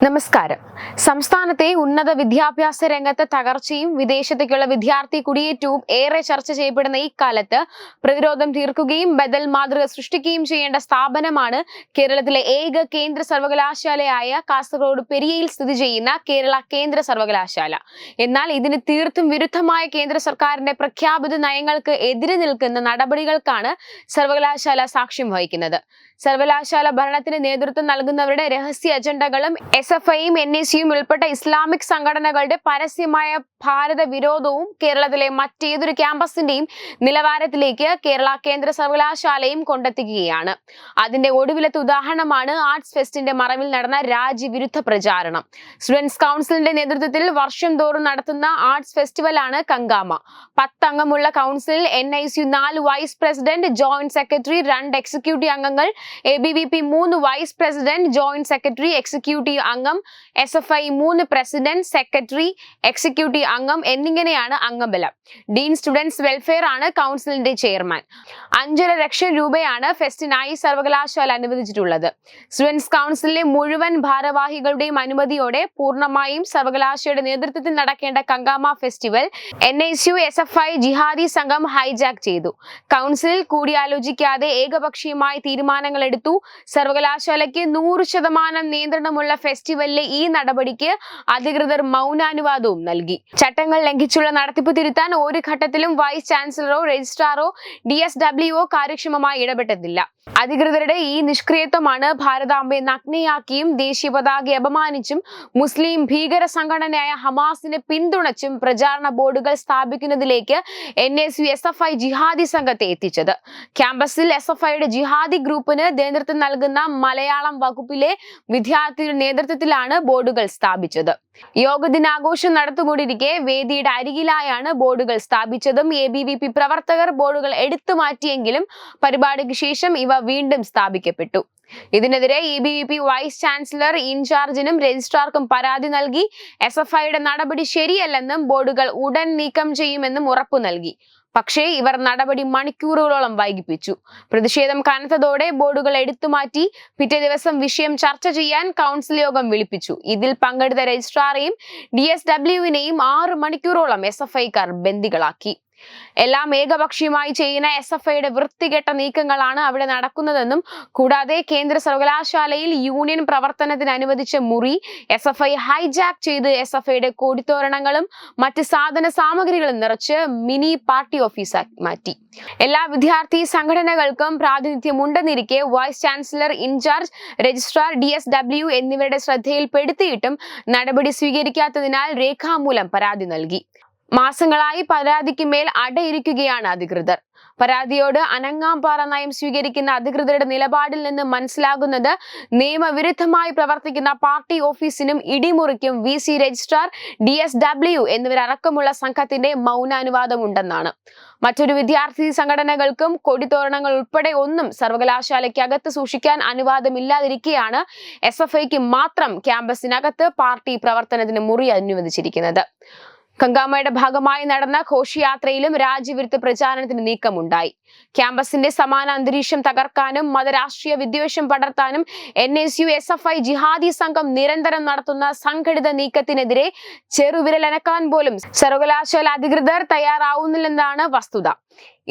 നമസ്കാരം. സംസ്ഥാനത്തെ ഉന്നത വിദ്യാഭ്യാസ രംഗത്തെ തകർച്ചയും വിദേശത്തേക്കുള്ള വിദ്യാർത്ഥി കുടിയേറ്റവും ഏറെ ചർച്ച ചെയ്യപ്പെടുന്ന ഈ കാലത്ത് പ്രതിരോധം തീർക്കുകയും ബദൽ മാതൃക സൃഷ്ടിക്കുകയും ചെയ്യേണ്ട സ്ഥാപനമാണ് കേരളത്തിലെ ഏക കേന്ദ്ര സർവകലാശാലയായ കാസർഗോഡ് പെരിയയിൽ സ്ഥിതി ചെയ്യുന്ന കേരള കേന്ദ്ര സർവകലാശാല. എന്നാൽ ഇതിന് തീർത്തും വിരുദ്ധമായ കേന്ദ്ര സർക്കാരിന്റെ പ്രഖ്യാപിത നയങ്ങൾക്ക് എതിരെ നിൽക്കുന്ന നടപടികൾക്കാണ് സർവകലാശാല സാക്ഷ്യം വഹിക്കുന്നത്. സർവകലാശാല ഭരണത്തിന് നേതൃത്വം നൽകുന്നവരുടെ രഹസ്യ അജണ്ടകളും എസ് എഫ് ഐയും എൻ എസ് യുവും ഉൾപ്പെട്ട ഇസ്ലാമിക് സംഘടനകളുടെ പരസ്യമായ ഭാരത വിരോധവും കേരളത്തിലെ മറ്റേതൊരു ക്യാമ്പസിന്റെയും നിലവാരത്തിലേക്ക് കേരള കേന്ദ്ര സർവകലാശാലയും കൊണ്ടെത്തിക്കുകയാണ്. അതിന്റെ ഒടുവിലത്തെ ഉദാഹരണമാണ് ആർട്സ് ഫെസ്റ്റിന്റെ മറവിൽ നടന്ന രാജ്യവിരുദ്ധ പ്രചാരണം. സ്റ്റുഡൻസ് കൗൺസിലിന്റെ നേതൃത്വത്തിൽ വർഷം തോറും നടത്തുന്ന ആർട്സ് ഫെസ്റ്റിവലാണ് കങ്കാമ. പത്തംഗമുള്ള കൗൺസിലിൽ എൻ ഐ സി നാല് വൈസ് പ്രസിഡന്റ് ജോയിന്റ് സെക്രട്ടറി രണ്ട് എക്സിക്യൂട്ടീവ് അംഗങ്ങൾ എ ബി വി പി മൂന്ന് vice president joint secretary executive അംഗം എസ് എഫ് ഐ മൂന്ന് പ്രസിഡന്റ് സെക്രട്ടറി എക്സിക്യൂട്ടീവ് അംഗം എന്നിങ്ങനെയാണ് അംഗബലം. ഡീൻ സ്റ്റുഡൻസ് വെൽഫെയർ ആണ് കൗൺസിലിന്റെ ചെയർമാൻ അഞ്ചര ലക്ഷം രൂപയാണ് ഫെസ്റ്റിനായി സർവകലാശാല അനുവദിച്ചിട്ടുള്ളത്. സ്റ്റുഡൻസ് കൗൺസിലിലെ മുഴുവൻ ഭാരവാഹികളുടെയും അനുമതിയോടെ പൂർണമായും സർവകലാശാലയുടെ നേതൃത്വത്തിൽ നടക്കേണ്ട Kangama festival N S U S F I ജിഹാദി സംഘം ഹൈജാക്ക് ചെയ്തു. കൗൺസിലിൽ കൂടിയാലോചിക്കാതെ ഏകപക്ഷീയമായി തീരുമാനങ്ങൾ എടുത്തു സർവകലാശാലയ്ക്ക് നൂറ് ശതമാനം നിയന്ത്രണമുള്ള ഫെസ്റ്റിവലിലെ ഈ നടപടിക്ക് അധികൃതർ മൗനാനുവാദവും നൽകി. ചട്ടങ്ങൾ ലംഘിച്ചുള്ള നടത്തിപ്പ് തിരുത്താൻ ഒരു ഘട്ടത്തിലും വൈസ് ചാൻസലറോ രജിസ്ട്രാറോ ഡി എസ് ഡബ്ല്യുഒ കാര്യക്ഷമമായി ഇടപെട്ടതില്ല അധികൃതരുടെ ഈ നിഷ്ക്രിയത്വമാണ് ഭാരതാംബയെ നഗ്നയാക്കിയും ദേശീയ പതാകയെ അപമാനിച്ചും മുസ്ലിം ഭീകര സംഘടനയായ ഹമാസിനെ പിന്തുണച്ചും പ്രചാരണ ബോർഡുകൾ സ്ഥാപിക്കുന്നതിലേക്ക് N S U S F I ജിഹാദി സംഘത്തെ എത്തിച്ചത്. ക്യാമ്പസിൽ എസ് എഫ് ഐയുടെ ജിഹാദി ഗ്രൂപ്പിന് നേതൃത്വം നൽകുന്ന മലയാളം വകുപ്പിലെ വിദ്യാർത്ഥിയുടെ നേതൃത്വത്തിലാണ് ബോർഡുകൾ സ്ഥാപിച്ചത്. യോഗ ദിനാഘോഷം നടത്തുകൊണ്ടിരിക്കെ വേദിയുടെ അരികിലായാണ് ബോർഡുകൾ സ്ഥാപിച്ചതും. എ ബി വി പി പ്രവർത്തകർ ബോർഡുകൾ എടുത്തു മാറ്റിയെങ്കിലും പരിപാടിക്ക് ശേഷം ഇവ വീണ്ടും സ്ഥാപിക്കപ്പെട്ടു. ഇതിനെതിരെ E B V P vice chancellor ഇൻചാർജിനും രജിസ്ട്രാർക്കും പരാതി നൽകി. എസ് എഫ് ഐയുടെ നടപടി ശരിയല്ലെന്നും ബോർഡുകൾ ഉടൻ നീക്കം ചെയ്യുമെന്നും ഉറപ്പു നൽകി. പക്ഷേ ഇവർ നടപടി മണിക്കൂറുകളോളം വൈകിപ്പിച്ചു. പ്രതിഷേധം കനത്തതോടെ ബോർഡുകൾ എടുത്തുമാറ്റി പിറ്റേ ദിവസം വിഷയം ചർച്ച ചെയ്യാൻ കൗൺസിൽ യോഗം വിളിപ്പിച്ചു. ഇതിൽ പങ്കെടുത്ത രജിസ്ട്രാറെയും ഡി എസ് ഡബ്ല്യുവിനെയും ആറ് മണിക്കൂറോളം എസ് എഫ് ഐക്കാർ ബന്ദികളാക്കി. എല്ലാം ഏകപക്ഷീയമായി ചെയ്യുന്ന എസ് എഫ് ഐയുടെ വൃത്തികെട്ട നീക്കങ്ങളാണ് അവിടെ നടക്കുന്നതെന്നും കൂടാതെ കേന്ദ്ര സർവകലാശാലയിൽ യൂണിയൻ പ്രവർത്തനത്തിന് അനുവദിച്ച മുറി എസ് എഫ് ഐ ഹൈജാക്ക് ചെയ്ത് എസ് എഫ് ഐയുടെ കൊടിത്തോരണങ്ങളും മറ്റ് സാധന സാമഗ്രികളും നിറച്ച് മിനി പാർട്ടി ഓഫീസാക്കി മാറ്റി. എല്ലാ വിദ്യാർത്ഥി സംഘടനകൾക്കും പ്രാതിനിധ്യമുണ്ടെന്നിരിക്കെ vice chancellor in charge registrar D S W എന്നിവരുടെ ശ്രദ്ധയിൽപ്പെടുത്തിയിട്ടും നടപടി സ്വീകരിക്കാത്തതിനാൽ രേഖാമൂലം പരാതി നൽകി. മാസങ്ങളായി പരാതിക്ക് മേൽ അടയിരിക്കുകയാണ് അധികൃതർ. പരാതിയോട് അനങ്ങാമ്പാറ നയം സ്വീകരിക്കുന്ന അധികൃതരുടെ നിലപാടിൽ നിന്ന് മനസ്സിലാകുന്നത് നിയമവിരുദ്ധമായി പ്രവർത്തിക്കുന്ന പാർട്ടി ഓഫീസിനും ഇടിമുറിക്കും V C registrar D S W എന്നിവരടക്കമുള്ള സംഘത്തിന്റെ മൗനാനുവാദം ഉണ്ടെന്നാണ് മറ്റൊരു വിദ്യാർത്ഥി സംഘടനകൾക്കും കൊടിത്തോരണങ്ങൾ ഉൾപ്പെടെ ഒന്നും സർവകലാശാലയ്ക്കകത്ത് സൂക്ഷിക്കാൻ അനുവാദമില്ലാതിരിക്കെയാണ് എസ് എഫ് ഐക്ക് മാത്രം ക്യാമ്പസിനകത്ത് പാർട്ടി പ്രവർത്തനത്തിന് മുറി അനുവദിച്ചിരിക്കുന്നത്. കങ്കാമയുടെ ഭാഗമായി നടന്ന ഘോഷയാത്രയിലും രാജ്യവിരുദ്ധ പ്രചാരണത്തിന് നീക്കമുണ്ടായി. ക്യാമ്പസിന്റെ സമാന അന്തരീക്ഷം തകർക്കാനും മതരാഷ്ട്രീയ വിദ്വേഷം പടർത്താനും N S U S F I ജിഹാദി സംഘം നിരന്തരം നടത്തുന്ന സംഘടിത നീക്കത്തിനെതിരെ ചെറുവിരലനക്കാൻ പോലും സർവകലാശാല അധികൃതർ തയ്യാറാവുന്നില്ലെന്നാണ് വസ്തുത.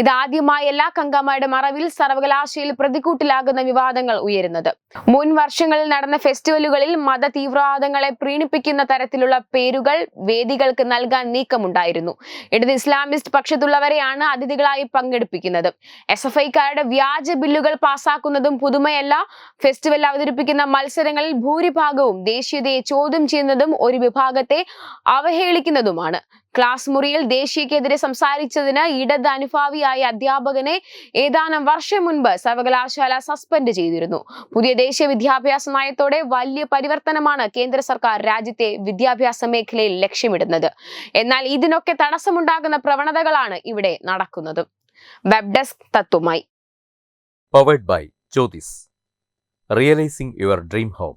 ഇതാദ്യമായല്ല കങ്കമ്മയുടെ മറവിൽ സർവകലാശാലയിൽ പ്രതികൂട്ടിലാകുന്ന വിവാദങ്ങൾ ഉയരുന്നത്. മുൻ വർഷങ്ങളിൽ നടന്ന ഫെസ്റ്റിവലുകളിൽ മത തീവ്രവാദങ്ങളെ പ്രീണിപ്പിക്കുന്ന തരത്തിലുള്ള പേരുകൾ വേദികൾക്ക് നൽകാൻ നീക്കമുണ്ടായിരുന്നു. ഇടത് ഇസ്ലാമിസ്റ്റ് പക്ഷത്തുള്ളവരെയാണ് അതിഥികളായി പങ്കെടുപ്പിക്കുന്നത്. എസ് എഫ് ഐക്കാരുടെ വ്യാജ ബില്ലുകൾ പാസാക്കുന്നതും പുതുമയല്ല ഫെസ്റ്റിവൽ അവതരിപ്പിക്കുന്ന മത്സരങ്ങളിൽ ഭൂരിഭാഗവും ദേശീയതയെ ചോദ്യം ചെയ്യുന്നതും ഒരു വിഭാഗത്തെ അവഹേളിക്കുന്നതുമാണ്. ക്ലാസ് മുറിയിൽ ദേശീയക്കെതിരെ സംസാരിച്ചതിന് ഇടത് അനുഭാവിയായ അധ്യാപകനെ ഏതാനും വർഷം മുൻപ് സർവകലാശാല സസ്പെൻഡ് ചെയ്തിരുന്നു. പുതിയ ദേശീയ വിദ്യാഭ്യാസ നയത്തോടെ വലിയ പരിവർത്തനമാണ് കേന്ദ്ര സർക്കാർ രാജ്യത്തെ വിദ്യാഭ്യാസ മേഖലയിൽ ലക്ഷ്യമിടുന്നത്. എന്നാൽ ഇതിനൊക്കെ തടസ്സമുണ്ടാകുന്ന പ്രവണതകളാണ് ഇവിടെ നടക്കുന്നത്. Web desk തത്വമായി. By realising your dream home